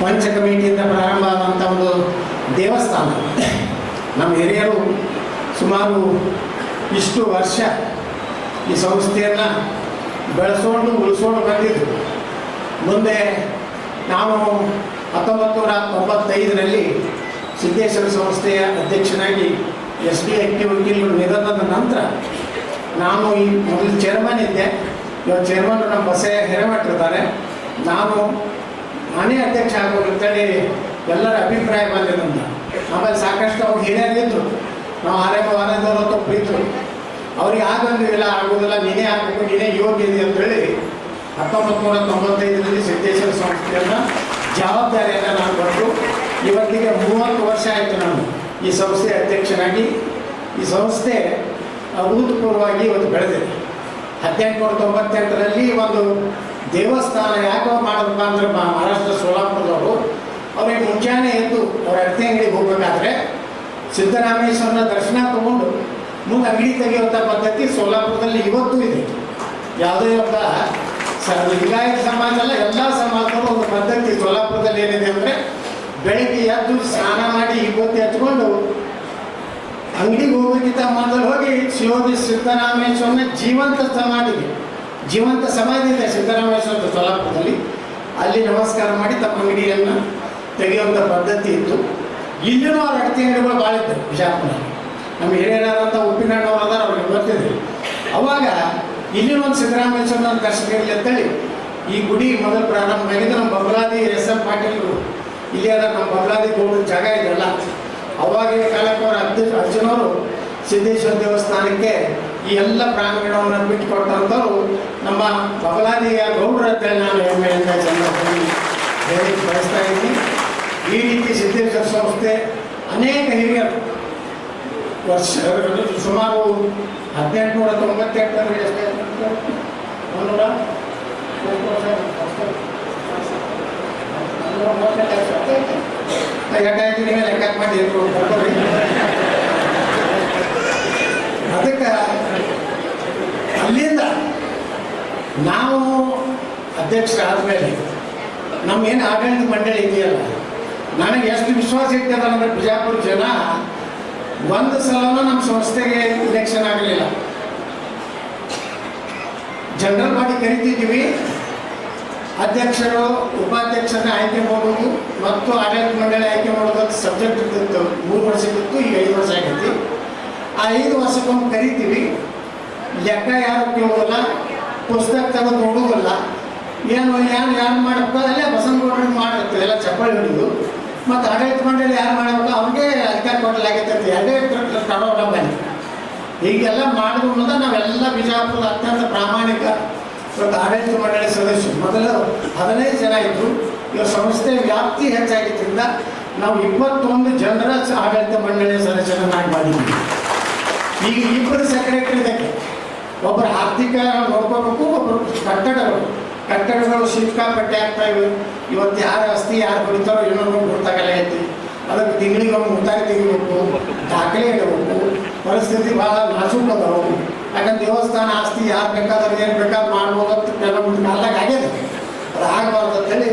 ಪಂಚ ಕಮಿಟಿಯಿಂದ ಪ್ರಾರಂಭ ಆದಂಥ ಒಂದು ದೇವಸ್ಥಾನ. ನಮ್ಮ ಹಿರಿಯರು ಸುಮಾರು ಇಷ್ಟು ವರ್ಷ ಈ ಸಂಸ್ಥೆಯನ್ನು ಬೆಳೆಸೋಣ ಉಳಿಸೋಣ ಬಂದಿದ್ದರು ಮುಂದೆ ನಾವು ಹತ್ತೊಂಬತ್ತು ನೂರ ತೊಂಬತ್ತೈದರಲ್ಲಿ ಸಿದ್ದೇಶ್ವರ ಸಂಸ್ಥೆಯ ಅಧ್ಯಕ್ಷನಾಗಿ ಎಸ್ ಡಿ ಅಕ್ಕಿ ವಕೀಲರು ನಿಧನದ ನಂತರ ನಾನು ಈ ಮೊದಲು ಚೇರ್ಮನ್ ಇದ್ದೆ. ಇವಾಗ ಚೇರ್ಮನ್ ನಮ್ಮ ಬಸಯ್ಯ ಹೆರೆಮಟ್ಟಿರ್ತಾರೆ ನಾನು ನಾನೇ ಅಧ್ಯಕ್ಷ ಆಗ್ಬೋದು ಅಂತೇಳಿ ಎಲ್ಲರ ಅಭಿಪ್ರಾಯ ಬಂದಿದ್ದಂತ ಆಮೇಲೆ ಸಾಕಷ್ಟು ಅವ್ರು ಹಿರಿಯರಿದ್ರು ನಾವು ಆರೇಮ ವಾರದವರು ತಪ್ಪಿದ್ರು ಅವ್ರಿಗೆ ಇಲ್ಲ, ಆಗೋದಿಲ್ಲ, ನೀನೇ ಆಗಬೇಕು, ನೀನೇ ಯೋಗ್ಯ ಇದೆ ಅಂತೇಳಿ ಹತ್ತೊಂಬತ್ತು ನೂರ ತೊಂಬತ್ತೈದರಲ್ಲಿ ಸಿದ್ದೇಶ್ವರ ಸಂಸ್ಥೆಯನ್ನು ಜವಾಬ್ದಾರಿಯನ್ನು ನಾನು ಕೊಟ್ಟು ಇವತ್ತಿಗೆ ಮೂವತ್ತು ವರ್ಷ ಆಯಿತು ನಾನು ಈ ಸಂಸ್ಥೆ ಅಧ್ಯಕ್ಷನಾಗಿ ಈ ಸಂಸ್ಥೆ ಅಭೂತಪೂರ್ವವಾಗಿ ಇವತ್ತು ಬೆಳೆದಿದೆ. ಹದಿನೆಂಟುನೂರ ತೊಂಬತ್ತೆಂಟರಲ್ಲಿ ಒಂದು ದೇವಸ್ಥಾನ ಯಾಕೋ ಮಾಡಬೇಕು ಅಂದ್ರೆ ಮಹಾರಾಷ್ಟ್ರ ಸೋಲಾಪುರದವರು. ಅವ್ರಿಗೆ ಮುಂಜಾನೆ ಎದ್ದು ಅವ್ರ ಅಡಕೆ ಅಂಗಡಿಗೆ ಹೋಗ್ಬೇಕಾದ್ರೆ ಸಿದ್ದರಾಮೇಶ್ವರನ ದರ್ಶನ ತಗೊಂಡು ಮುಂದೆ ಅಂಗಡಿ ತೆಗೆಯುವಂಥ ಪದ್ಧತಿ ಸೋಲಾಪುರದಲ್ಲಿ ಇವತ್ತು ಇದೆ. ಯಾವುದೇ ಒಬ್ಬ ಸ ಲಿಂಗಾಯತ ಸಮಾಜ ಅಲ್ಲ, ಎಲ್ಲ ಸಮಾಜದಲ್ಲೂ ಒಂದು ಪದ್ಧತಿ ಸೋಲಾಪುರದಲ್ಲಿ ಏನಿದೆ ಅಂದರೆ ಬೆಳಿಗ್ಗೆ ಎದ್ದು ಸ್ನಾನ ಮಾಡಿ ಇವತ್ತು ಹಚ್ಕೊಂಡು ಅಂಗಡಿಗೆ ಹೋಗೋಕ್ಕಿಂತ ಮೊದಲು ಹೋಗಿ ಶಿವೋಗಿ ಸಿದ್ದರಾಮೇಶ್ವರನ ಜೀವಂತ ಸಮಾಧಿಗೆ ಜೀವಂತ ಸಮಾಧಿಯಿಂದ ಇದೆ ಸಿದ್ದರಾಮೇಶ್ವರದ ಸೋಲಾಪುರದಲ್ಲಿ ಅಲ್ಲಿ ನಮಸ್ಕಾರ ಮಾಡಿ ತಮ್ಮ ಅಂಗಡಿಯನ್ನು ತೆಗೆಯುವಂಥ ಪದ್ಧತಿ ಇತ್ತು. ಇಲ್ಲಿನೂ ಅವ್ರ ಅಡತಿ ಅಂಗಡಿಗಳು ಭಾಳ ಇತ್ತು ಬಿಜಾಪುರ ನಮ್ಮ ಹಿರಿಯರಾದಂಥ ಉಪ್ಪಿನಣ್ಣವ್ರು ಅದಾರ, ಅವ್ರಿಗೆ ಬರ್ತಿದ್ರು ಅವಾಗ ಇಲ್ಲಿನೂ ಒಂದು ಸಿದ್ದರಾಮಯ್ಯ ಸ್ವಾಮಿ ಇರಲಿ ಅಂತೇಳಿ ಈ ಗುಡಿ ಮೊದಲು ಪ್ರಾರಂಭ ಆಗಿದ್ದು ನಮ್ಮ ಬಬಲಾದಿ ಎಸ್ ಎಂ ಪಾಟೀಲ್ರು. ಇಲ್ಲಿ ಅದ ನಮ್ಮ ಬಬಲಾದಿ ಗೋಡು ಜಾಗ ಇದೆಲ್ಲ. ಅವಾಗಿನ ಕಾಲಕ್ಕೆ ಅವರ ಅರ್ಜುನ್ ಅರ್ಜುನವರು ಸಿದ್ದೇಶ್ವರ ದೇವಸ್ಥಾನಕ್ಕೆ ಈ ಎಲ್ಲ ಪ್ರಾಂಗಣವನ್ನು ಬಿಟ್ಟು ಕೊಟ್ಟಂಥವ್ರು ನಮ್ಮ ಬಬಲಾದಿಯ ಅಂತೇಳಿ ನಾನು ಹೆಮ್ಮೆಯಿಂದ ಸಂದರ್ಭದಲ್ಲಿ ಹೇಳಿ ಬಯಸ್ತಾ ಇದ್ದೀನಿ ಈ ರೀತಿ ಸಿದ್ದೇಶ್ವರ ಸಂಸ್ಥೆ ಅನೇಕ ಹಿರಿಯ ವರ್ಷ ಸುಮಾರು ಹದಿನೆಂಟುನೂರ ತೊಂಬತ್ತೆಂಟರಲ್ಲಿ ಎಷ್ಟೇ ಮುನ್ನೂರ. ಎಷ್ಟಾಯ್ತು ನೀವೇ ಲೆಕ್ಕ ಮಾಡಿ ಬರ್ಕೊಡ್ರಿ ಅದಕ್ಕೆ ಅಲ್ಲಿಂದ ನಾವು ಅಧ್ಯಕ್ಷರಾದ್ಮೇಲೆ ನಮ್ಮ ಏನು ಆಡಳಿತ ಮಂಡಳಿ ಇದೆಯಲ್ಲ, ನನಗೆ ಎಷ್ಟು ವಿಶ್ವಾಸ ಇರ್ತದ ಅಂದ್ರೆ ಬಿಜಾಪುರ ಜನ ಒಂದು ಸಲನೂ ನಮ್ಮ ಸಂಸ್ಥೆಗೆ ಇಲೆಕ್ಷನ್ ಆಗಲಿಲ್ಲ. ಜನರಲ್ ಬಾಡಿ ಕರಿತಿದ್ದೀವಿ. ಅಧ್ಯಕ್ಷರು, ಉಪಾಧ್ಯಕ್ಷರನ್ನ ಆಯ್ಕೆ ಮಾಡೋದು ಮತ್ತು ಆಡಳಿತ ಮಂಡಳಿ ಆಯ್ಕೆ ಮಾಡೋದು ಸಬ್ಜೆಕ್ಟ್ ಇರ್ತಿತ್ತು ಮೂರು ವರ್ಷ ಇತ್ತು, ಈಗ ಐದು ವರ್ಷ ಆಗೈತಿ ಆ ಐದು ವರ್ಷಕ್ಕೊಮ್ಮೆ ಕರಿತೀವಿ. ಲೆಕ್ಕ ಯಾರು ಕೇಳೋದಿಲ್ಲ, ಪುಸ್ತಕ ತೆಗೆದು ನೋಡೋದಿಲ್ಲ. ಏನು ಏನು, ಯಾರು ಮಾಡಬೇಕು ಅಲ್ಲೇ ಬಸನಗೌಡರಿಗೆ ಮಾಡಿರ್ತೀವಿ ಎಲ್ಲ ಚಪ್ಪಳಿ ಹಿಡಿದು. ಮತ್ತು ಆಡಳಿತ ಮಂಡಳಿ ಯಾರು ಮಾಡಬೇಕು, ಅವ್ರಿಗೆ ಅಧಿಕಾರ ಕೊಡಲಾಗೈತೆ ಎರಡೇ ತಡೋಲ್ಲ ಬನ್ನಿ ಹೀಗೆಲ್ಲ ಮಾಡಿದ್ರು ಅನ್ನೋದು ನಾವೆಲ್ಲ ಬಿಜಾಪುರದ ಅತ್ಯಂತ ಪ್ರಾಮಾಣಿಕ ಇವತ್ತು ಆಡಳಿತ ಮಂಡಳಿ ಸದಸ್ಯರು. ಮೊದಲು ಹದಿನೈದು ಜನ ಇದ್ದರು ಇವಾಗ ಸಂಸ್ಥೆ ವ್ಯಾಪ್ತಿ ಹೆಚ್ಚಾಗಿದ್ದರಿಂದ ನಾವು ಇಪ್ಪತ್ತೊಂದು ಜನರ ಆಡಳಿತ ಮಂಡಳಿ ಸದಸ್ಯರನ್ನಾಗಿ ಮಾಡಿದ್ದೀವಿ ಈಗ ಇಬ್ಬರು ಸೆಕ್ರೆಟರಿ ಇದಕ್ಕೆ ಒಬ್ಬರು ಆರ್ಥಿಕ ನೋಡ್ಕೋಬೇಕು, ಒಬ್ಬರು ಕಟ್ಟಡಗಳು. ಕಟ್ಟಡಗಳು ಸಿಕ್ಕಾಪಟ್ಟೆ ಆಗ್ತಾ ಇವೆ. ಇವತ್ತು ಯಾರು ಆಸ್ತಿ, ಯಾರು ಹೊಡಿತಾರೋ ಇನ್ನೊಂದು ಗೊತ್ತಾಗಲ್ಲ ಐತಿ. ಅದಕ್ಕೆ ತಿಂಗಳಿಗೆ ಒಂದು ಮುತ್ತಾಗಿ ತೆಗಿಬೇಕು. ದಾಖಲೆ ಇಡಬೇಕು. ಪರಿಸ್ಥಿತಿ ಭಾಳ ನಾಜೂಕ್ ಅದಾವು. ಯಾಕಂದ್ರೆ ದೇವಸ್ಥಾನ ಆಸ್ತಿ ಯಾರು ಬೇಕಾದ್ರೆ ಏನು ಬೇಕಾದ್ರೆ ಮಾಡ್ಬೋದು ಅಂತ ಕೆಲವೊಂದು ಕಾಲದಾಗ ಆಗ್ಯದ. ಅದು ಆಗಬಾರ್ದು ಅಂತೇಳಿ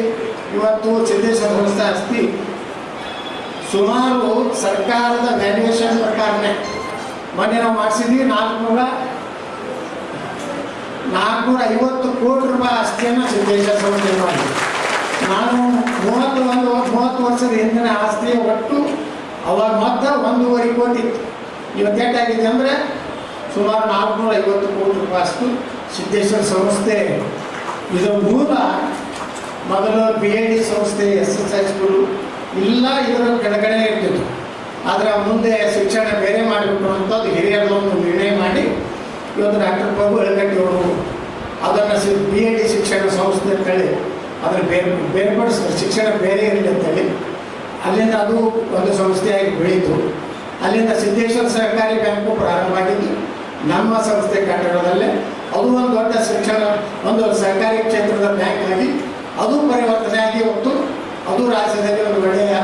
ಇವತ್ತು ಸಿದ್ದೇಶ್ವರ ಸಂಸ್ಥೆ ಆಸ್ತಿ ಸುಮಾರು ಸರ್ಕಾರದ ವ್ಯಾಲ್ಯೂಯೇಷನ್ ಪ್ರಕಾರನೇ. ಮೊನ್ನೆ ನಾವು ಮಾಡಿಸಿದ್ವಿ ನಾಲ್ಕುನೂರ ನಾಲ್ಕುನೂರ ಐವತ್ತು ಕೋಟಿ ರೂಪಾಯಿ ಆಸ್ತಿಯನ್ನು ಸಿದ್ದೇಶ್ವರ ಸಂಸ್ಥೆ ಮಾಡಿದ್ವಿ ನಾನು ಮೂವತ್ತು ಒಂದು ಮೂವತ್ತು ವರ್ಷದ ಹಿಂದಿನ ಆಸ್ತಿ ಒಟ್ಟು ಅವಾಗ ಮೊತ್ತ ಒಂದೂವರೆ ಕೋಟಿ ಇತ್ತು. ಇವತ್ತು ಎಷ್ಟಾಗಿದೆ ಅಂದರೆ ಸುಮಾರು ನಾಲ್ಕುನೂರ ಐವತ್ತು ಕೋಟಿ ರೂಪಾಯಿ ಅಷ್ಟು ಸಿದ್ದೇಶ್ವರ ಸಂಸ್ಥೆ ಇದರ ಮೂಲ ಮೊದಲು ಬಿ ಎ ಡಿ ಸಂಸ್ಥೆ ಎಸ್ ಎಸ್ ಐ ಸ್ಕೂಲು ಎಲ್ಲ ಇದರ ಕೆಳಗಡೆ ಇರ್ತಿತ್ತು. ಆದರೆ ಮುಂದೆ ಶಿಕ್ಷಣ ಬೇರೆ ಮಾಡಬೇಕು ಅಂತದ್ದು ಒಂದು ನಿರ್ಣಯ ಮಾಡಿ ಇವತ್ತು ಡಾಕ್ಟರ್ ಪ್ರಭು ಅವರು ಅದನ್ನು ಸಿ ಬಿ ಎ ಡಿ ಶಿಕ್ಷಣ ಸಂಸ್ಥೆ ಅಂತೇಳಿ ಅದನ್ನು ಬೇರೆ, ಬೇರ್ಪಡಿಸಿದ್ರು. ಶಿಕ್ಷಣ ಬೇರೆ ಇರಲಿ ಅಂತೇಳಿ ಅಲ್ಲಿಂದ ಅದು ಒಂದು ಸಂಸ್ಥೆಯಾಗಿ ಬೆಳೀತು. ಅಲ್ಲಿಂದ ಸಿದ್ದೇಶ್ವರ ಸಹಕಾರಿ ಬ್ಯಾಂಕು ಪ್ರಾರಂಭ ಆಗಿದ್ದು ನಮ್ಮ ಸಂಸ್ಥೆ ಕಟ್ಟಡದಲ್ಲೇ. ಅದು ಒಂದು ದೊಡ್ಡ ಶಿಕ್ಷಣ, ಒಂದು ಸಹಕಾರಿ ಕ್ಷೇತ್ರದ ಬ್ಯಾಂಕ್ ಆಗಿ ಅದು ಪರಿವರ್ತನೆ ಆಗಿ ಇವತ್ತು ಅದು ರಾಜ್ಯದಲ್ಲಿ ಒಂದು ಒಳ್ಳೆಯ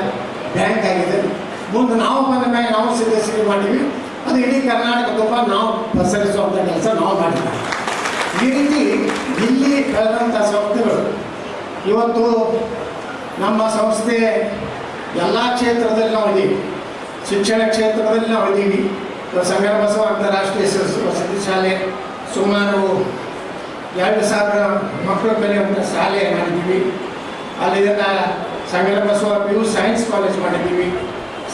ಬ್ಯಾಂಕ್ ಆಗಿದೆ. ಮುಂದೆ ನಾವು ಬಂದ ಮೇಲೆ ನಾವು ಸಿದ್ಧಶ್ರೀ ಮಾಡಿವಿ ಅದು ಇಡೀ ಕರ್ನಾಟಕ ತುಂಬ ನಾವು ಪಸರಿಸುವಂಥ ಕೆಲಸ ನಾವು ಮಾಡಿದ್ವಿ. ಈ ರೀತಿ ಇಲ್ಲಿ ಬೆಳೆದಂಥ ಸಂಸ್ಥೆಗಳು, ಇವತ್ತು ನಮ್ಮ ಸಂಸ್ಥೆ ಎಲ್ಲ ಕ್ಷೇತ್ರದಲ್ಲಿ ನಾವು ಇದ್ದೀವಿ. ಶಿಕ್ಷಣ ಕ್ಷೇತ್ರದಲ್ಲಿ ನಾವು ಇದ್ದೀವಿ. ಸಂಗಮ ಬಸವ ಅಂತಾರಾಷ್ಟ್ರೀಯ ವಸತಿ ಶಾಲೆ, ಸುಮಾರು ಎರಡು ಸಾವಿರ ಮಕ್ಕಳು ಕಲಿಯುವಂಥ ಶಾಲೆ ಮಾಡಿದ್ದೀವಿ. ಅಲ್ಲಿಂದ Sangama Basava P U science college ಮಾಡಿದ್ದೀವಿ.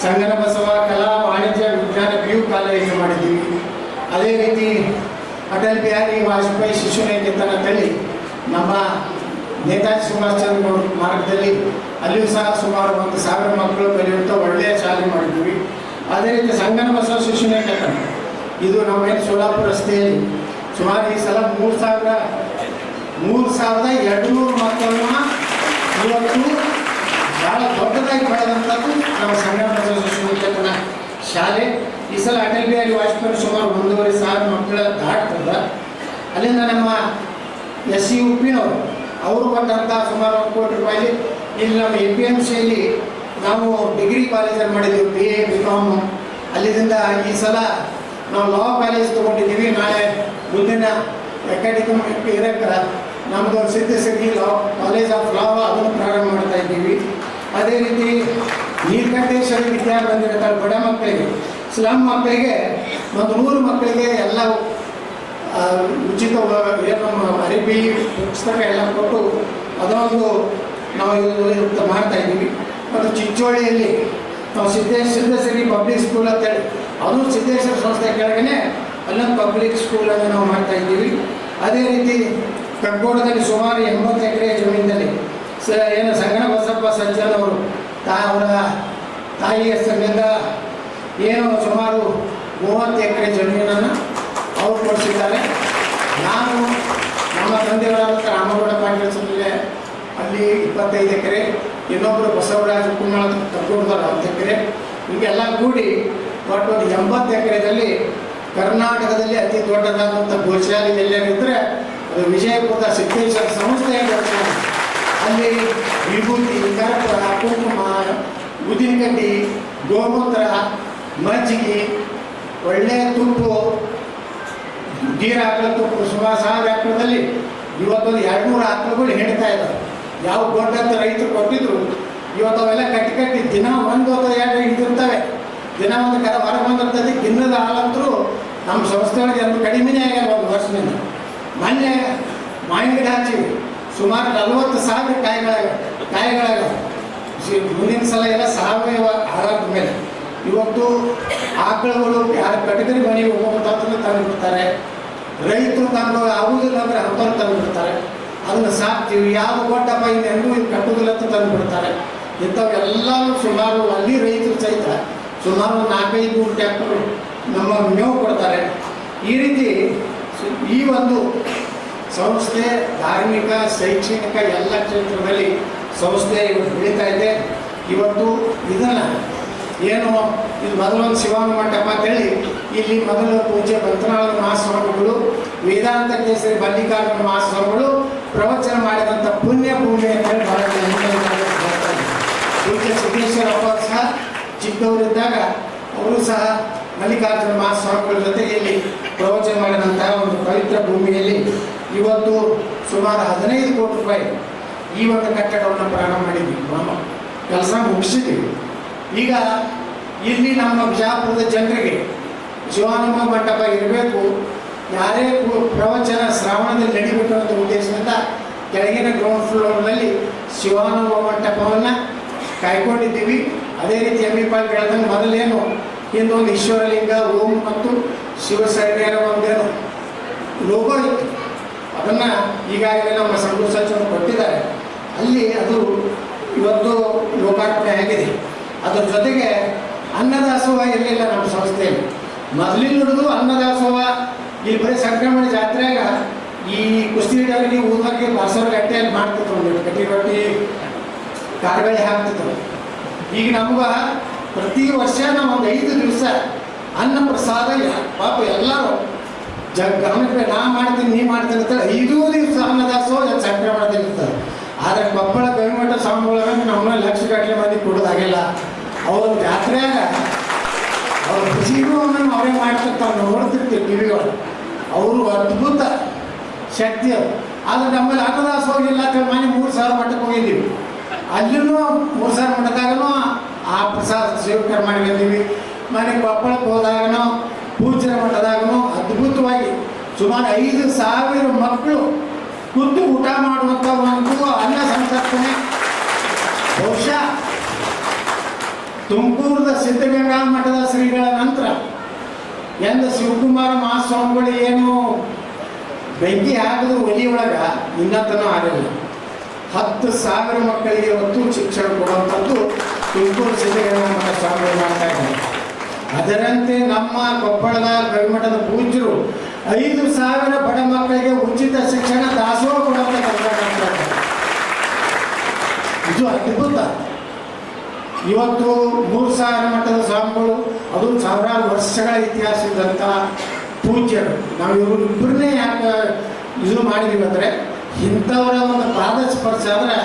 ಸಂಗಮ ಬಸವ ಕಲಾ ವಾಣಿಜ್ಯ ವಿಜ್ಞಾನ ಪಿ ಯು ಮಾಡಿದ್ವಿ ಮಾಡಿದ್ದೀವಿ. ಅದೇ ರೀತಿ ಅಟಲ್ ಬಿಹಾರಿ ವಾಜಪೇಯಿ ಶಿಶು ನೇತನ ತಳಿ ನಮ್ಮ ನೇತಾಜಿ ಸುಭಾಷ್ ಚಂದ್ರ ಮಾರ್ಗದಲ್ಲಿ ಅಲ್ಲಿಯೂ ಸಹ ಸುಮಾರು ಒಂದು ಸಾವಿರ ಮಕ್ಕಳು ಕಲಿಯುವಂಥ ಒಳ್ಳೆಯ ಶಾಲೆ ಮಾಡಿದ್ದೀವಿ. ಅದೇ ರೀತಿ ಸಂಗನ ಬಸವ ಶಿಶು ನೇತನ ಇದು ನಮ್ಮ ಏನು ಸೋಲಾಪುರ ರಸ್ತೆಯಲ್ಲಿ ಸುಮಾರು ಈ ಸಲ ಮೂರು ಸಾವಿರ, ಮೂರು ಸಾವಿರದ ಎರಡು ನೂರು ಮಕ್ಕಳನ್ನ ಇವತ್ತು ಭಾಳ ದೊಡ್ಡದಾಗಿ ಬೆಳೆದಂಥದ್ದು ನಮ್ಮ ಬಸವ ಶಿಶು ಶಾಲೆ. ಈ ಸಲ ಅಟಲ್ ಬಿಹಾರಿ ವಾಜಪೇಯಿ ಸುಮಾರು ಒಂದೂವರೆ ಸಾವಿರ ಮಕ್ಕಳ ದಾಟ್ತದ. ಅಲ್ಲಿಂದ ನಮ್ಮ ಎಸ್ ಸಿ ಯು ಪಿನವರು ಅವರು ಕೊಟ್ಟಂಥ ಸುಮಾರು ಒಂದು ಕೋಟಿ ರೂಪಾಯಿ. ಇಲ್ಲಿ ನಮ್ಮ ಎ ಪಿ ಎಂ ಸಿಯಲ್ಲಿ ನಾವು ಡಿಗ್ರಿ ಕಾಲೇಜಲ್ಲಿ ಮಾಡಿದ್ದೀವಿ, ಬಿ ಎ ಬಿ ಕಾಮ್ ಅಲ್ಲಿಂದ ಈ ಸಲ ನಾವು ಲಾ ಕಾಲೇಜ್ ತೊಗೊಂಡಿದ್ದೀವಿ. ನಾಳೆ ಮುಂದಿನ ಅಕಾಡೆಮಿಕ್ ಇರಕ್ಕೆ ನಮ್ಮದು ಸಿದ್ಧಸಿದ್ಧಿ ಲಾ, ಕಾಲೇಜ್ ಆಫ್ ಲಾ, ಅದನ್ನು ಪ್ರಾರಂಭ ಮಾಡ್ತಾ ಇದ್ದೀವಿ. ಅದೇ ರೀತಿ ನೀಲಕಂಠೇಶ್ವರಿ ವಿದ್ಯಾಮಂದಿರ ಬಡ ಮಕ್ಕಳಿಗೆ ಸ್ಲಮ್ ಮಕ್ಕಳಿಗೆ, ಒಂದು ನೂರು ಮಕ್ಕಳಿಗೆ ಎಲ್ಲ ಉಚಿತ ಏನು ಅರಿಬಿ ಪುಸ್ತಕ ಎಲ್ಲ ಕೊಟ್ಟು ಅದೊಂದು ನಾವು ಇದು ಮಾಡ್ತಾ ಇದ್ದೀವಿ. ಮತ್ತು ಚಿಂಚೋಳಿಯಲ್ಲಿ ನಾವು ಸಿದ್ದೇಶ್ ಸಿದ್ದೇಶ್ವರಿ ಪಬ್ಲಿಕ್ ಸ್ಕೂಲ್ ಅಂತೇಳಿ ಅದು ಸಿದ್ದೇಶ್ವರ ಸಂಸ್ಥೆ ಕೆಳಗನೆ ಅಲ್ಲೊಂದು ಪಬ್ಲಿಕ್ ಸ್ಕೂಲನ್ನು ನಾವು ಮಾಡ್ತಾ ಇದ್ದೀವಿ. ಅದೇ ರೀತಿ ಕಗ್ಗೋಡದಲ್ಲಿ ಸುಮಾರು ಎಂಬತ್ತು ಎಕರೆ ಜಮೀನಿನಲ್ಲಿ ಏನು ಸಂಗಣ ಬಸಪ್ಪ ಸಜ್ಜನ್ ಅವರು, ತಾ, ಅವರ ತಾಯಿಯ ಸಂಘದ ಏನು ಸುಮಾರು ಮೂವತ್ತು ಎಕರೆ ಜಮೀನನ್ನು ಅವರು ಕೊಡಿಸಿದ್ದಾರೆ. ನಾನು ನಮ್ಮ ತಂದೆಯವರಾದ ರಾಮಗೌಡ ಪಾಟೀಲ್ ಅಲ್ಲಿ ಇಪ್ಪತ್ತೈದು ಎಕರೆ ಇನ್ನೊಬ್ಬರು ಬಸವರಾಜ ಕುಮಾರ್ ಕರ್ಕೋಡ್ದಾರ ಹತ್ತು ಎಕರೆ ಹೀಗೆಲ್ಲ ಕೂಡಿ ಒಟ್ಟು ಒಂದು ಎಂಬತ್ತು ಎಕರೆದಲ್ಲಿ ಕರ್ನಾಟಕದಲ್ಲಿ ಅತಿ ದೊಡ್ಡದಾದಂಥ ಗೋಶಾಲೆ ಎಲ್ಲರಿದ್ದರೆ ಅದು ವಿಜಯಪುರದ ಸಿದ್ದೇಶ್ವರ ಸಂಸ್ಥೆಯ ಅಲ್ಲಿ ವಿಭೂತಿ ಕರ್ಪೂರ ಕುಂಕುಮ ಉದಿನಕಡ್ಡಿ ಗೋಮೂತ್ರ, ಮಜ್ಜಿಗೆ ಒಳ್ಳೆಯ ತುಪ್ಪು, ಗೀರ ಆಕಳ ತುಪ್ಪು ಸುಮಾರು ಸಾವಿರ ಆಕಳದಲ್ಲಿ ಇವತ್ತೊಂದು ಎರಡು ನೂರು ಆಕಳುಗಳು ಹಿಡ್ತಾ ಇದ್ದಾವೆ. ಯಾವ ದೊಡ್ಡಂತ ರೈತರು ಕೊಟ್ಟಿದ್ರು, ಇವತ್ತು ಅವೆಲ್ಲ ಕಟ್ಟಿ ಕಟ್ಟಿ ದಿನ ಒಂದು ಅಥವಾ ಎರಡು ಹಿಡಿದಿರ್ತವೆ. ದಿನ ಒಂದು ಕರ ಹೊರಗೆ ಬಂದಿರ್ತದೆ ತಿನ್ನದ ಹಾಲಂತರೂ ನಮ್ಮ ಸಂಸ್ಥೆಯೊಳಗೆ ಅದು ಕಡಿಮೆನೇ ಆಗ್ಯಾವ ಒಂದು ವರ್ಷದಿಂದ. ಮೊನ್ನೆ ಮಾವಿನ ಗಿಡ ಹಚ್ಚಿವಿ ಸುಮಾರು ನಲವತ್ತು ಸಾವಿರ ಕಾಯಿಗಳಾಗ ಕಾಯಿಗಳಾಗ ಮುಂದಿನ ಸಲ ಎಲ್ಲ ಸಾವಯವ ಆಹಾರದ ಮೇಲೆ. ಇವತ್ತು ಆಕಳುಗಳು ಯಾರು ಕಟಗರಿ ಮನೆಗೆ ಹೋಗುವಂಥದ್ದನ್ನು ತಂದು ಬಿಡ್ತಾರೆ ರೈತರು ತಂದು ಆಗುವುದಿಲ್ಲ ಅಂದರೆ ಅಂಥವ್ರು ತಂದುಬಿಡ್ತಾರೆ ಅದನ್ನ ಸಾಕ್ತೀವಿ. ಯಾವ ಕೊಟ್ಟಪ್ಪ ಇನ್ನೆಂದೂ ಇದು ಕಟ್ಟುವುದಿಲ್ಲ ಅಂತ ತಂದುಬಿಡ್ತಾರೆ ಇಂಥವೆಲ್ಲವೂ ಸುಮಾರು ಅಲ್ಲಿ ರೈತರು ಸಹಿತ ಸುಮಾರು ನಾಲ್ಕೈದು ನೂರು ಟ್ಯಾಕ್ಟರ್ ನಮ್ಮ ಮೇವು ಕೊಡ್ತಾರೆ. ಈ ರೀತಿ ಈ ಒಂದು ಸಂಸ್ಥೆ, ಧಾರ್ಮಿಕ, ಶೈಕ್ಷಣಿಕ ಎಲ್ಲ ಕ್ಷೇತ್ರದಲ್ಲಿ ಸಂಸ್ಥೆ ಇವತ್ತು ಬೆಳೀತಾ ಇದೆ ಇವತ್ತು ಇದನ್ನು ಏನು ಇದು ಮೊದಲೊಂದು ಶಿವಾನ ಮಂಟಪ ಅಂತೇಳಿ ಇಲ್ಲಿ ಮೊದಲು ಪೂಜೆ ಬಂತನಾಳ ಮಹಾಸ್ವಾಮಿಗಳು, ವೇದಾಂತ ಕೇಸರಿ ಮಲ್ಲಿಕಾರ್ಜುನ ಮಹಾಸ್ವಾಮಿಗಳು ಪ್ರವಚನ ಮಾಡಿದಂಥ ಪುಣ್ಯ ಭೂಮಿ ಅಂತೇಳಿ. ಪೂಜ್ಯ ಸಿದ್ದೇಶ್ವರ ಅವರು ಸಹ ಚಿಕ್ಕವರಿದ್ದಾಗ ಅವರು ಸಹ ಮಲ್ಲಿಕಾರ್ಜುನ ಮಹಾಸ್ವಾಮಿಗಳ ಜೊತೆಗೆ ಇಲ್ಲಿ ಪ್ರವಚನ ಮಾಡಿದಂತಹ ಒಂದು ಪವಿತ್ರ ಭೂಮಿಯಲ್ಲಿ ಇವತ್ತು ಸುಮಾರು ಹದಿನೈದು ಕೋಟಿ ರೂಪಾಯಿ ಈ ಒಂದು ಕಟ್ಟಡವನ್ನು ಪ್ರಾರಂಭ ಮಾಡಿದ್ವಿ. ನಮ್ಮ ಕೆಲಸ ಮುಗಿಸಿದ್ದೀವಿ ಈಗ ಇಲ್ಲಿ ನಮ್ಮ ಬಿಜಾಪುರದ ಜನರಿಗೆ ಶಿವಾನುಭವ ಮಂಟಪ ಇರಬೇಕು. ಯಾರೇ ಪ್ರವಚನ ಶ್ರಾವಣದಲ್ಲಿ ನಡಿಬೇಕು ಅಂತ ಉದ್ದೇಶದಿಂದ ಕೆಳಗಿನ ಗ್ರೌಂಡ್ ಫ್ಲೋರ್ನಲ್ಲಿ ಶಿವಾನುಭವ ಮಂಟಪವನ್ನು ಕಾಯ್ಕೊಂಡಿದ್ದೀವಿ. ಅದೇ ರೀತಿ ಎಂ ಬಿ ಪಾಲ್ ಬೆಳೆದಂಗೆ ಮೊದಲೇನು ಹಿಂದೊಂದು ಈಶ್ವರಲಿಂಗ, ಓಂ ಮತ್ತು ಶಿವಸೈನ್ಯರ ಒಂದೇನು ಲೋಗೋ ಇತ್ತು. ಅದನ್ನು ಈಗಾಗಲೇ ನಮ್ಮ ಸಂಘ ಸಚಿವರು ಕೊಟ್ಟಿದ್ದಾರೆ. ಅಲ್ಲಿ ಅದು ಇವತ್ತು ಲೋಕಾರ್ಪಣೆ ಆಗಿದೆ. ಅದರ ಜೊತೆಗೆ ಅನ್ನದಾಸೋಹ ಇರಲಿಲ್ಲ ನಮ್ಮ ಸಂಸ್ಥೆಯಲ್ಲಿ. ಮೊದಲಿನ ಹಿಡಿದು ಅನ್ನದಾಸೋಹ ಇಲ್ಲಿ ಬರೀ ಸಂಕ್ರಮಣ ಜಾತ್ರೆಯಾಗ ಈ ಕುಸ್ತಿ ಹಿಡಿಯೋರಿಗೆ ಊದಕ್ಕೆ ಬಸವ ಗಟ್ಟೆಯಲ್ಲಿ ಮಾಡ್ತಿತ್ತು ಕಟ್ಟಿ ರೊಟ್ಟಿ ಕಾರ್ಗಳಿ ಹಾಕ್ತಿತ್ತು ಈಗ ನಮಗ ಪ್ರತಿ ವರ್ಷ ನಾವು ಒಂದು ಐದು ದಿವಸ ಅನ್ನ ಪ್ರಸಾದ ಪಾಪ ಎಲ್ಲರೂ ಜ ಗಮನಕ್ಕೆ ನಾ ಮಾಡ್ತೀನಿ, ನೀ ಮಾಡ್ತೀನಿ ಅಂತ ಐದೂ ದಿವಸ ಅನ್ನದಾಸೋ ಅದು ಸಂಕ್ರೆ ಮಾಡ್ತಿರ್ತಾರೆ ಆದರೆ ಕೊಪ್ಪಳ ಗವಿಮಠ ಸ್ವಾಮಿಗಳಾಗ ನಮ್ಮನ್ನ ಲಕ್ಷ ಗಟ್ಟಲೆ ಮಂದಿ ಕೊಡೋದಾಗಿಲ್ಲ. ಅವ್ರ ಜಾತ್ರೆಯಾಗ ಅವ್ರ ಜೀವನವನ್ನು ಅವರೇ ಮಾಡ್ತಿರ್ತಾರೆ ನಾವು ನೋಡ್ತಿರ್ತೀವಿ ಟಿವಿಗಳು ಅವರು ಅದ್ಭುತ ಶಕ್ತಿ ಅದು. ಆದರೆ ನಮ್ಮಲ್ಲಿ ಅನ್ನದಾಸ ಹೋಗಿಲ್ಲ ಮನೆ ಮೂರು ಸಾವಿರ ಮಟ್ಟಕ್ಕೆ ಹೋಗಿದ್ದೀವಿ. ಅಲ್ಲಿನೂ ಮೂರು ಸಾವಿರ ಮಠದಾಗನೂ ಆ ಪ್ರಸಾದ ಸ್ವೀಕಾರ ಮಾಡಿ ಬಂದೀವಿ ಮನೆ ಕೊಪ್ಪಳಕ್ಕೆ ಹೋದಾಗನೂ ಪೂಜೆ ಮಠದಾಗನೂ ಸುಮಾರು ಐದು ಸಾವಿರ ಮಕ್ಕಳು ಖುದ್ದು ಊಟ ಮಾಡುವಂತ ಒಂದು ಅನ್ನ ಸಂತರ್ಪಣೆ ಬಹುಶಃ ತುಮಕೂರದ ಸಿದ್ಧಗಂಗಾ ಮಠದ ಶ್ರೀಗಳ ನಂತರ ಎಂದ ಶಿವಕುಮಾರ ಮಹಾಸ್ವಾಮಿಗಳು ಏನು ಬೆಂಕಿ ಹಾಕಿದ್ರು ಒಲಿ ಒಳಗ ಆಗಲಿಲ್ಲ ಆಗಿಲ್ಲ ಹತ್ತು ಸಾವಿರ ಮಕ್ಕಳಿಗೆ ಒತ್ತು ಶಿಕ್ಷಣ ಕೊಡುವಂಥದ್ದು ತುಮಕೂರು ಸಿದ್ಧಗಂಗಾ ಮಠ ಸ್ವಾಮಿಗಳು ಮಾಡ್ತಾ ಇದ್ದಾರೆ. ಅದರಂತೆ ನಮ್ಮ ಕೊಪ್ಪಳದ ಕವಿಮಠದ ಪೂಜ್ಯರು ಐದು ಸಾವಿರ ಬಡ ಮಕ್ಕಳಿಗೆ ಉಚಿತ ಶಿಕ್ಷಣ ದಾಸೋಹ ಇದ್ದಾರೆ. ಇದು ಅದ್ಭುತ ಇವತ್ತು ಮೂರು ಸಾವಿರ ಮಟ್ಟದ ಸ್ವಾಮಿಗಳು, ಅದು ಸಾವಿರಾರು ವರ್ಷಗಳ ಇತಿಹಾಸ ಇದ್ದಂಥ ಪೂಜ್ಯರು ನಾವು ಇವರು ಇಬ್ಬರನ್ನೇ ಯಾಕೆ ಇದು ಮಾಡಿದೀವಿ ಅಂದರೆ, ಇಂಥವರ ಒಂದು ಪಾದ ಸ್ಪರ್ಶ ಆದರೆ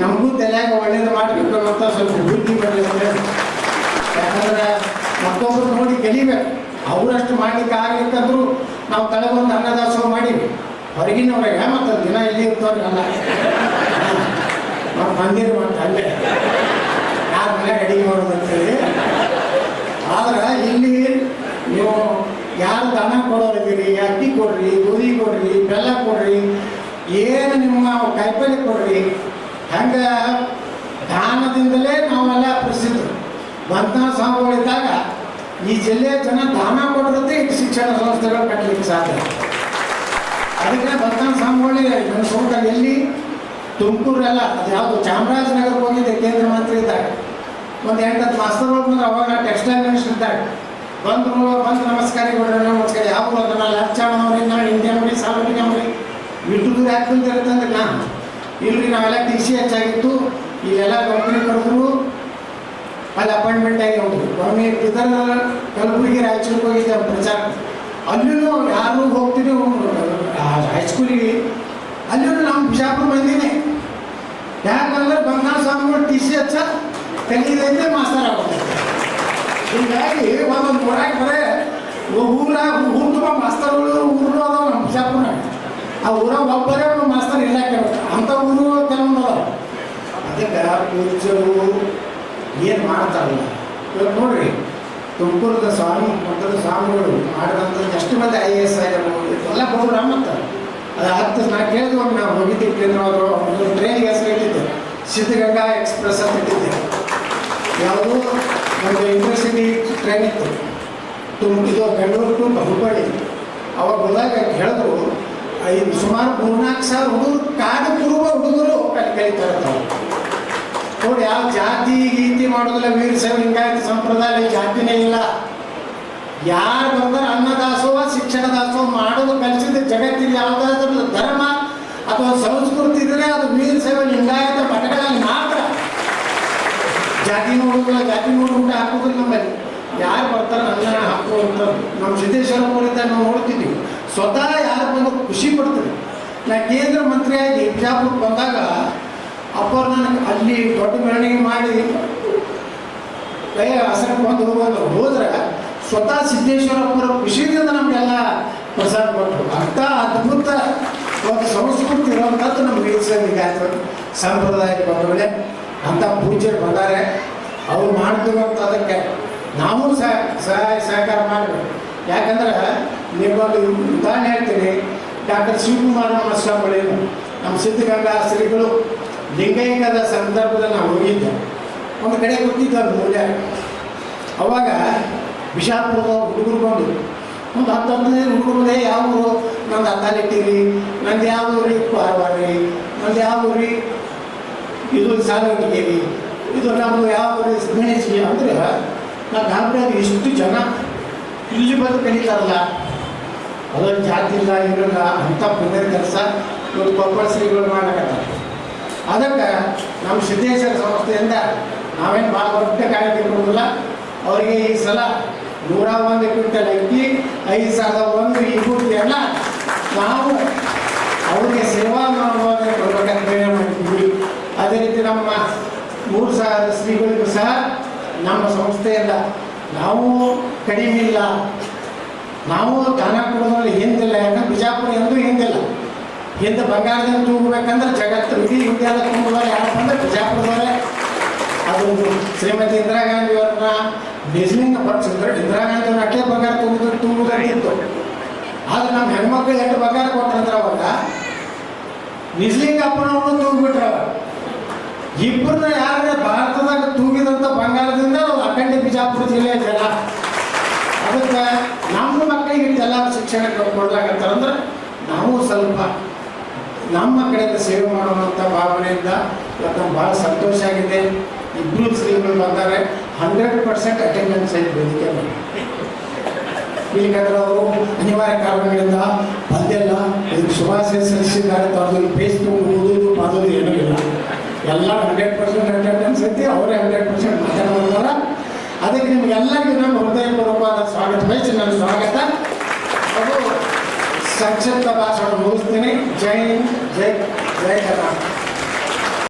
ನಮಗೂ ತಲೆಯಾಗ ಒಳ್ಳೇದು ಮಾಡಬೇಕು ಅಂತ ಸ್ವಲ್ಪ ಬುದ್ಧಿ ಬರಲಿ ಅಂದರೆ. ಯಾಕಂದ್ರೆ ಮತ್ತೊಬ್ಬರು ನೋಡಿ ಕಲಿಬೇಕು ಅವರಷ್ಟು ಮಾಡ್ಲಿಕ್ಕೆ ಆಗ್ಲಿಕ್ಕಂದ್ರೂ ನಾವು ತಳಗೊಂದು ಅನ್ನದಾಸೋಹ ಮಾಡೀವಿ ಹೊರಗಿನವ್ರಿಗೆ ಮತ್ತು ದಿನ ಇಲ್ಲಿ ಇರ್ತವ್ರಿಗಲ್ಲ ಮತ್ತು ಬಂದಿರು ಅಂತ ಅಲ್ಲೇ, ಯಾರ ಮನೆ ಅಡಿಗೆ ಮಾಡೋದು ಆದ್ರೆ ಇಲ್ಲಿ ನೀವು ಯಾರು ದನ ಕೊಡೋರಿದ್ದೀರಿ, ಅಕ್ಕಿ ಕೊಡ್ರಿ, ಗೋಧಿ ಕೊಡ್ರಿ, ಬೆಲ್ಲ ಕೊಡ್ರಿ, ಏನು ನಿಮ್ಮ ಕಾಯಿಪಲ್ಲೆ ಕೊಡ್ರಿ, ಹಂಗೆ ದಾನದಿಂದಲೇ ನಾವೆಲ್ಲ ಪ್ರಸಿದ್ಧರು ಬಂಧನ ಸ್ವಾಮಿಗಳಿದ್ದಾಗ ಈ ಜಿಲ್ಲೆಯ ಜನ ದಾನ ಈ ಶಿಕ್ಷಣ ಸಂಸ್ಥೆಗಳು ಕಟ್ಟಲಿಕ್ಕೆ ಸಾಧ್ಯ. ಅದಕ್ಕೆ ಬರ್ತಾನ ಸ್ವಾಮಿಗಳು ನನ್ನ ಸ್ವಂತ ಎಲ್ಲಿ? ತುಮಕೂರಲ್ಲ, ಅದು ಯಾವುದು ಚಾಮರಾಜನಗರಕ್ಕೆ ಹೋಗಿದ್ದೆ, ಕೇಂದ್ರ ಮಂತ್ರಿ ಇದ್ದಾಗ. ಒಂದು ಎಂಟತ್ತು ಮಾಸ್ತರ್ಗಳು ಬಂದ್ರೆ ಅವಾಗ ಟೆಕ್ಸ್ಟೈಲ್ ಮಿನಿಸ್ಟರ್ ಇದ್ದಾಗ. ಬಂದರು, ಬಂದು ನಮಸ್ಕಾರ ಕೊಡ್ರಿ ನಮಸ್ಕಾರ. ಯಾವ ಅದನ್ನ ಲಕ್ಷಣವ್ರಿ ನಾವು ಹಿಂದೆ ಅಂಗಡಿ ಸಾರ್ವಜನಿಕ ಅಂಗಡಿ ಬಿಟ್ಟು ದೂರ ಯಾಕೆ ಬಂದಿರುತ್ತಂದ್ರೆ ನಾನು. ಇಲ್ರಿ, ನಾವೆಲ್ಲ ಟಿ ಸಿ ಹೆಚ್ಚಾಗಿತ್ತು ಇಲ್ಲೆಲ್ಲ ಕಂಪ್ನಿ ಕರೆದ್ರು. ಅಲ್ಲಿ ಅಪಾಯಿಂಟ್ಮೆಂಟ್ ಆಗಿ ಹೋದ್ರು. ಒಮ್ಮೆ ಇದರ ಕಲಬುರಗಿ ರಾಯಚೂರಿಗೆ ಹೋಗಿದ್ದೆ ಪ್ರಚಾರ. ಅಲ್ಲೂ ಯಾರು ಹೋಗ್ತೀವಿ ಹೈಸ್ಕೂಲಿಗೆ ಅಲ್ಲೂ ನಮ್ಮ ಬಿಜಾಪುರ ಬಂದಿನಿ. ಯಾಕಂದ್ರೆ ಬಂಗಾಳ ಸ್ವಾಮಿಗಳು ಟಿ ಸಿ ಹಚ್ಚ ಕಲಿಯದೈತೆ ಮಾಸ್ತರ್ ಆಗೋದು ಹೀಗಾಗಿ ಒಂದೊಂದು ಊರಾಗ ಬರೇ ಊರಾಗ ಊರು ತುಂಬ ಮಾಸ್ತರ್ಗಳು ಊರು ಅದಾವ ನಮ್ಮ ಬಿಜಾಪುರ ಆ ಊರಾಗ ಒಬ್ಬರೇ ಒಬ್ಬ ಮಾಸ್ತರ್ ಇಲ್ಲ ಕೇಳ್ಬೇಕು ಅಂಥ ಊರು ಕೆಲವೊಂದು ಅದಾವ. ಅದಕ್ಕೆ ಪೂಜ್ಯರು ಏನು ಮಾಡ್ತಾರಲ್ಲ ಇವಾಗ ನೋಡ್ರಿ ತುಮಕೂರದ ಸ್ವಾಮಿ, ಮಠದ ಸ್ವಾಮಿಗಳು ಮಾಡಿದಂಥದ್ದು ಎಷ್ಟು ಮಂದಿ ಐ ಎ ಎಸ್ ಆಗಿರ್ಬೋದು ಎಲ್ಲ ಪ್ರೋಗ್ರಾಮ್ ಮತ್ತು ಅದು ಹತ್ತು ನಾ ಕೇಳಿದ್ವಿ ಒಮ್ಮೆ ನಾವು ಹೋಗಿದ್ದೀವಿ ಕೇಂದ್ರ ಅವರು ಒಂದು ಟ್ರೈನಿಗೆ ಹೆಸರು ಇಟ್ಟಿದ್ದೆ ಸಿದ್ಧಗಂಗಾ ಎಕ್ಸ್ಪ್ರೆಸ್ ಅಂತ ಇಟ್ಟಿದ್ದೆ. ಯಾವುದೋ ಒಂದು ಯೂನಿವರ್ಸಿಟಿ ಟ್ರೈನ್ ಇತ್ತು. ತುಮ್ ಇದು ಬೆಂಗಳೂರು ಟು ಹುಬ್ಬಳ್ಳಿ ಅವಾಗ ಹೋದಾಗ ಹೇಳಿದ್ರು ಐದು ಸುಮಾರು ಮೂರ್ನಾಲ್ಕು ಸಾವಿರ ಹುಡುಗರು, ಕಾಡು ಕುರುಬ ಹುಡುಗರು ಅಲ್ಲಿ ಕಲಿತಾರೆ ನೋಡಿ ಯಾವ ಜಾತಿ ಗೀತಿ ಮಾಡೋದಿಲ್ಲ ವೀರ ಲಿಂಗಾಯತ ಸಂಪ್ರದಾಯ ಜಾತಿನೇ ಇಲ್ಲ. ಯಾರು ಬಂದ್ರೆ ಅನ್ನದಾಸೋ ಶಿಕ್ಷಣ ದಾಸೋ ಮಾಡೋದು ಕಲಿಸಿದ ಜಗತ್ತಿನ ಯಾವುದಾದ್ರೂ ಧರ್ಮ ಅಥವಾ ಸಂಸ್ಕೃತಿ ಇದ್ರೆ ಅದು ವೀರ ಸೇವೆ ಲಿಂಗಾಯತ ಮಠಗಳಲ್ಲಿ ಮಾತ್ರ. ಜಾತಿ ನೋಡೋದಿಲ್ಲ ಜಾತಿ ನೋಡ್ಬಿಟ್ಟು ಹಾಕೋದಿಲ್ಲ ನಮ್ಮಲ್ಲಿ. ಯಾರು ಬರ್ತಾರೆ ಅನ್ನ ಹಾಕುವಂತ ನಮ್ಮ ಸಿದ್ದೇಶ್ವರ ಅವರಿಂದ ನಾವು ನೋಡ್ತಿದ್ವಿ ಸ್ವತಃ ಯಾರು ಬಂದು ಖುಷಿ ಪಡ್ತೀವಿ ನಾ ಕೇಂದ್ರ ಮಂತ್ರಿಯಾಗಿ ಬಿಜಾಪುರಕ್ಕೆ ಬಂದಾಗ ಅಪ್ಪರು ನನಗೆ ಅಲ್ಲಿ ದೊಡ್ಡ ಮೆರವಣಿಗೆ ಮಾಡಿ ಕೈ ಹಸರಕ್ಕೆ ಬಂದು ಹೋಗೋದು ಹೋದ್ರೆ ಸ್ವತಃ ಸಿದ್ದೇಶ್ವರಪ್ಪರ ಖುಷಿಯಿಂದ ನಮಗೆಲ್ಲ ಪ್ರಸಾದ ಕೊಟ್ಟರು. ಅಂಥ ಅದ್ಭುತ ಒಂದು ಸಂಸ್ಕೃತಿ ಇರುವಂಥದ್ದು ನಮ್ಮ ವೀರಶೈವಿಗಾಯ್ತು ಸಂಪ್ರದಾಯಕ್ಕೆ ಬಂದವಳೆ ಅಂಥ ಪೂಜೆ ಬಂದಾರೆ. ಅವ್ರು ಮಾಡ್ತಿರುವಂಥ ಅದಕ್ಕೆ ನಾವು ಸಹ ಸಹಾಯ, ಸಹಕಾರ ಮಾಡಬೇಕು. ಯಾಕಂದ್ರೆ ನಿಮ್ಮಲ್ಲಿ ಉದಾಹರಣೆ ಹೇಳ್ತೀನಿ, ಡಾಕ್ಟರ್ ಶಿವಕುಮಾರ ಸ್ವಾಮಿಗಳೇನು ನಮ್ಮ ಸಿದ್ಧಗಂಗಾ ಶ್ರೀಗಳು ಲಿಂಗೈಕ್ಯದ ಸಂದರ್ಭದಲ್ಲಿ ನಾವು ಹೋಗಿದ್ದೆ. ಒಂದು ಕಡೆ ಕೂತಿದ್ದರು ಮೂಲೆ. ಅವಾಗ ವಿಷಾಪುರದ ಹುಡುಗರು ಬಂದು ಒಂದು ಹತ್ತು ಹದಿನೈದು ಹುಡುಗರು ಬಂದೆ ಯಾವ ಊರು? ನಂದು ಅದ್ದಾಲಿಟ್ಟಿರಿ ನಂದು ಯಾವ ಊರಿ? ಕಾರವಾರ ರೀ ನಂದು ಯಾವ ಊರಿ? ಇದು ಸಾಲವಟಿಗೇರಿ ಇದು ನಮ್ಮದು ಯಾವ ಊರಿ? ಗಣೇಶಿ ಅಂದರೆ ನಾ ಗಾಬರಿ ಅದು ಎಷ್ಟು ಜನ ಇಲ್ಲಿ ಬಂದು ಕಲಿತಾರಲ್ಲ ಅದೊಂದು ಜಾತಿ ಇಲ್ಲ, ಇರಲ್ಲ ಅಂಥ ಪುಣ್ಯದ ಕೆಲಸ ಇವತ್ತು ಕೊಪ್ಪಳ ಶ್ರೀಗಳು ಮಾಡಕತ್ತಾರೆ. ಅದಕ್ಕೆ ನಮ್ಮ ಸಿದ್ದೇಶ್ವರ ಸಂಸ್ಥೆಯಿಂದ ನಾವೇನು ಭಾಳ ದೊಡ್ಡ ಕಾರ್ಯ ಕೊಡೋದಿಲ್ಲ ಅವರಿಗೆ ಈ ಸಲ ನೂರ ಒಂದು ಕ್ವಿಂಟಲ್ ಅಕ್ಕಿ ಐದು ಸಾವಿರದ ಒಂದು ಈ ಎಲ್ಲ ನಾವು ಅವರಿಗೆ ಸೇವಾ ಮಾಡುವಾಗ ಪ್ರೇರಣೆ ಮಾಡಿದ್ದೀವಿ ಅದೇ ರೀತಿ ನಮ್ಮ ಮೂರು ಸಾವಿರ ಶ್ರೀಗಳಿಗೂ ಸಹ ನಮ್ಮ ಸಂಸ್ಥೆಯಿಂದ ನಾವು ಕಡಿಮೆ ಇಲ್ಲ. ನಾವು ಕೊಡೋದ್ರಲ್ಲಿ ಹಿಂದಿಲ್ಲ, ಯಾಕಂದ್ರೆ ಬಿಜಾಪುರ ಎಂದೂ ಹಿಂದಿಲ್ಲ. ಹಿಂದೆ ಬಂಗಾರದಿಂದ ತುಂಬಬೇಕಂದ್ರೆ ಜಗತ್ತು, ಇಡೀ ಇಂಡಿಯಾದ ತುಂಬಿದವ್ರು ಯಾರಪ್ಪ ಬಿಜಾಪುರದವರೇ. ಅದು ಶ್ರೀಮತಿ ಇಂದಿರಾ ಗಾಂಧಿ ಅವ್ರನ್ನ ಬಿಸ್ನಿಂಗ್ ಪಡಿಸಿದ್ರು ಇಂದಿರಾ ಗಾಂಧಿ ಅವ್ರ ಅಟ್ಟೆ ಬಂಗಾರ ತುಂಬುದು ಇತ್ತು ಆದ್ರೆ ನಮ್ಮ ಹೆಣ್ಮಕ್ಳು ಎಷ್ಟು ಬಂಗಾರ ಕೊಟ್ಟಂದ್ರೆ ಅವಾಗ ನಿಜ್ಲಿಂಗಪ್ಪನವ್ರನ್ನ ತೂಗ್ಬಿಟ್ರ ಇಬ್ಬರನ್ನ ಯಾರ ಭಾರತದಾಗ ತೂಗಿದಂಥ ಬಂಗಾರದಿಂದ ಅಖಂಡ ಬಿಜಾಪುರ ಜಿಲ್ಲೆಯ ಜನ. ಅದಕ್ಕೆ ನಮ್ಮ ಮಕ್ಕಳಿಗೆ ಇಷ್ಟೆಲ್ಲ ಶಿಕ್ಷಣ ಕೊಡ್ಲಾಗತ್ತಂದ್ರೆ ನಾವು ಸ್ವಲ್ಪ ನಮ್ಮ ಕಡೆಯಿಂದ ಸೇವೆ ಮಾಡುವಂಥ ಭಾವನೆಯಿಂದ ನಮ್ಗೆ ಭಾಳ ಸಂತೋಷ ಆಗಿದೆ. ಇಬ್ಬರು ಶ್ರೀಗಳು ಬಂದರೆ. ಹಂಡ್ರೆಡ್ ಪರ್ಸೆಂಟ್ ಅಟೆಂಡೆನ್ಸ್ ಆಯ್ತು ವೇದಿಕೆ ಅವರು ಅನಿವಾರ್ಯ ಕಾರಣಗಳಿಂದ ಬಂದೆಲ್ಲ ಇದಕ್ಕೆ ಶುಭಾಶಯ ಸಲ್ಲಿಸಿದ್ದಾರೆ. ಅವ್ರದ್ದು ಫೇಸ್ಬುಕ್ ಓದೋದು ಮಾಡೋದು ಏನೂ ಇಲ್ಲ. ಎಲ್ಲ ಹಂಡ್ರೆಡ್ ಪರ್ಸೆಂಟ್ ಅಟೆಂಡೆನ್ಸ್ ಐತಿ. ಅವರೇ ಹಂಡ್ರೆಡ್ ಪರ್ಸೆಂಟ್ ಮಾತನಾಡ್ತಾರೆ. ಅದಕ್ಕೆ ನಿಮಗೆಲ್ಲರಿಗೂ ನಮ್ಮ ಹೃದಯಪೂರ್ವಕವಾದ ಸ್ವಾಗತ. ಬಯಸಿ ನನ್ನ ಸ್ವಾಗತ. ಅದು సంక్షిప్త భాషను ముగిస్తేనే జై జై జై కర్ణాటక